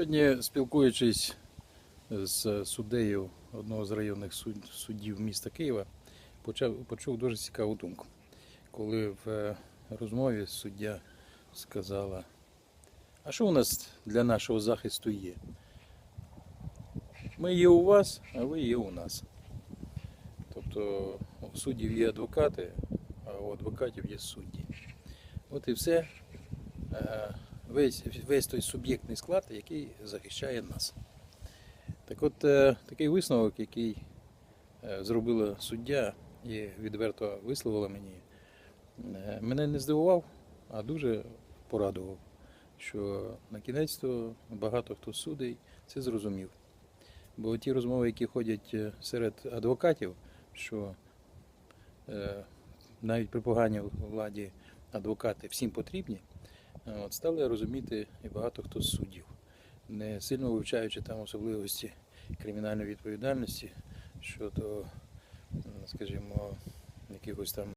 Сьогодні, спілкуючись з суддею одного з районних суд- суддів міста Києва, почав, почув дуже цікаву думку. Коли в е, розмові суддя сказала, а що у нас для нашого захисту є? Ми є у вас, а ви є у нас. Тобто у суддів є адвокати, а у адвокатів є судді. От і все. Весь, весь той суб'єктний склад, який захищає нас. Так от е, такий висновок, який е, зробила суддя і відверто висловила мені, е, мене не здивував, а дуже порадував, що на кінець то багато хто судей це зрозумів. Бо ті розмови, які ходять серед адвокатів, що навіть при поганій владі адвокати всім потрібні, от, стали розуміти і багато хто з суддів, не сильно вивчаючи там особливості кримінальної відповідальності щодо, скажімо, якихось там